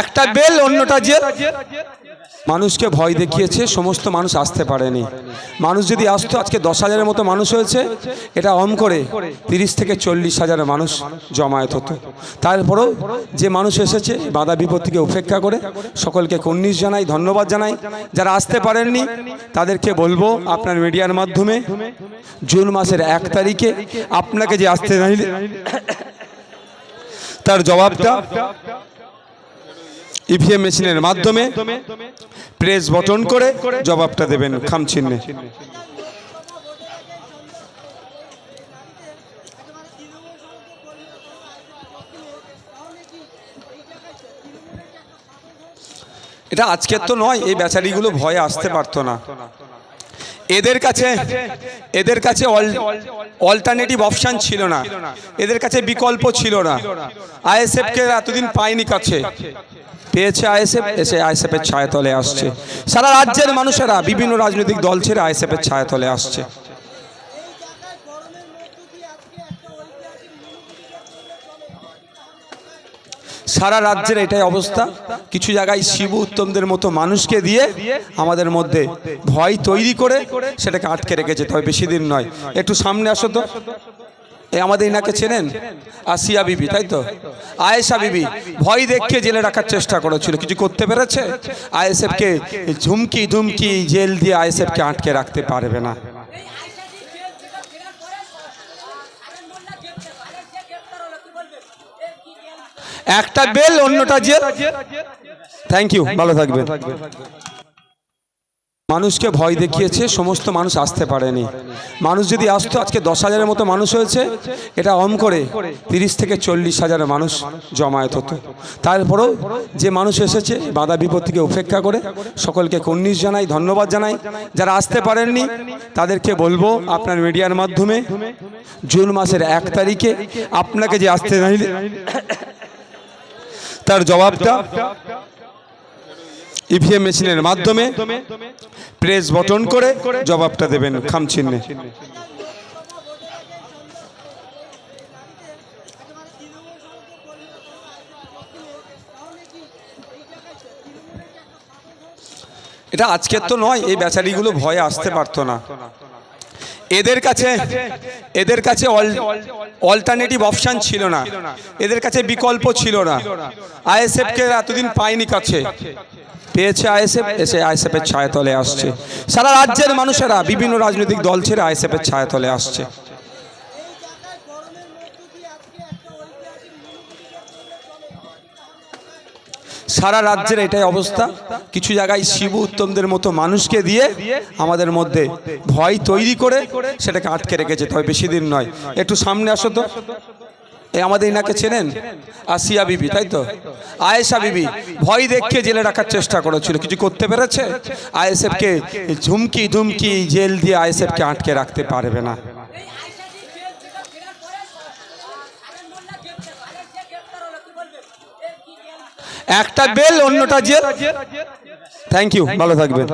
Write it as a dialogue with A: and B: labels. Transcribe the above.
A: একটা বেল অন্যটা যে মানুষকে ভয় দেখিয়েছে সমস্ত মানুষ আসতে পারেনি। মানুষ যদি আসতো আজকে দশ হাজারের মতো মানুষ হয়েছে এটা অম করে তিরিশ থেকে চল্লিশ হাজারের মানুষ জমায়েত হতো। তারপরেও যে মানুষ এসেছে বাধা বিপত্তিকে উপেক্ষা করে সকলকে কন্নিস জানাই ধন্যবাদ জানাই। যারা আসতে পারেননি তাদেরকে বলব আপনার মিডিয়ার মাধ্যমে জুন মাসের এক তারিখে আপনাকে যে আসতে চাইলে তার জবাবটা ইভিএম মেশিনের মাধ্যমে প্রেস বটন করে জবাবটা দেবেন খামচিহ্নে এটা আজকের তো নয়, এই বেচারিগুলো ভয়ে আসতে পারতো না। এদের কাছে এদের কাছে অল্টারনেটিভ অপশান ছিল না। এদের কাছে বিকল্প ছিল না। আইএসএফকে এতদিন পায়নি কাছে। পেয়েছে আইএসএফ এসে আইএসএফ এর ছায়াতলে আসছে। সারা রাজ্যের মানুষেরা বিভিন্ন রাজনৈতিক দল ছেড়ে আইএসএফ এর ছায়াতলে আসছে। সারা রাজ্যের এটাই অবস্থা। কিছু জায়গায় শিবু উত্তমদের মতো মানুষকে দিয়ে আমাদের মধ্যে ভয় তৈরি করে সেটাকে আটকে রেখেছে তবে বেশি দিন নয়। একটু সামনে আসো তো। এই আমাদের ইনাকে চেনেন? আসিয়া বিবি তাই তো? আয়েশা বিবি ভয় দেখে জেলে রাখার চেষ্টা করেছিল। কিছু করতে পেরেছে? আইএসএফকে ঝুমকি ধুমকি জেল দিয়ে আইএসএফকে আটকে রাখতে পারবে না। একটা বেল অন্যটা জেল। থ্যাংক ইউ ভালো থাকবেন। মানুষকে ভয় দেখিয়েছে, সমস্ত মানুষ আসতে পারেনি। মানুষ যদি আসতো, আজকে দশ হাজারের মতো মানুষ হয়েছে, এটা অম করে তিরিশ থেকে চল্লিশ হাজারের মানুষ জমায়েত হতো। তারপরেও যে মানুষ এসেছে, বাধা বিপত্তিকে উপেক্ষা করে, সকলকে কন্নিস জানাই, ধন্যবাদ জানাই। যারা আসতে পারেননি, তাদেরকে বলব আপনার মিডিয়ার মাধ্যমে, জুন মাসের এক তারিখে আপনাকে যে আসতে তার জবাবটা ইভিএম মেশিনের মাধ্যমে প্রেস বটন করে জবাবটা দেবেন খামচিহ্নে এটা আজকের তো নয়, এই বেচারিগুলো ভয়ে আসতে পারতো না। এদের কাছে এদের কাছে অল্টারনেটিভ অপশান ছিল না। এদের কাছে বিকল্প ছিল না। আইএসএফকে এতদিন পায়নি কাছে। পেয়েছে আইএসএফ, এসে আইএসএফ এর ছায়াতলে আসছে। সারা রাজ্যের মানুষেরা, বিভিন্ন রাজনৈতিক দল ছেড়ে আইএসএফ এর ছায়াতলে আসছে। সারা রাজ্যের এটাই অবস্থা। কিছু জায়গায় শিবু উত্তমদের মতো মানুষকে দিয়ে আমাদের মধ্যে ভয় তৈরি করে সেটাকে আটকে রেখেছে তবে বেশি দিন নয়। একটু সামনে আসো তো। এই আমাদের ইনাকে চেনেন? আসিয়া বিবি, তাই তো? আয়েশা বিবি, ভয় দেখে জেলে রাখার চেষ্টা করেছিল। কিছু করতে পেরেছে? আইএসএফকে ঝুমকি ধুমকি জেল দিয়ে আইএসএফকে আটকে রাখতে পারবে না। একটা বেল, অন্যটা জেল। থ্যাংক ইউ ভালো থাকবেন।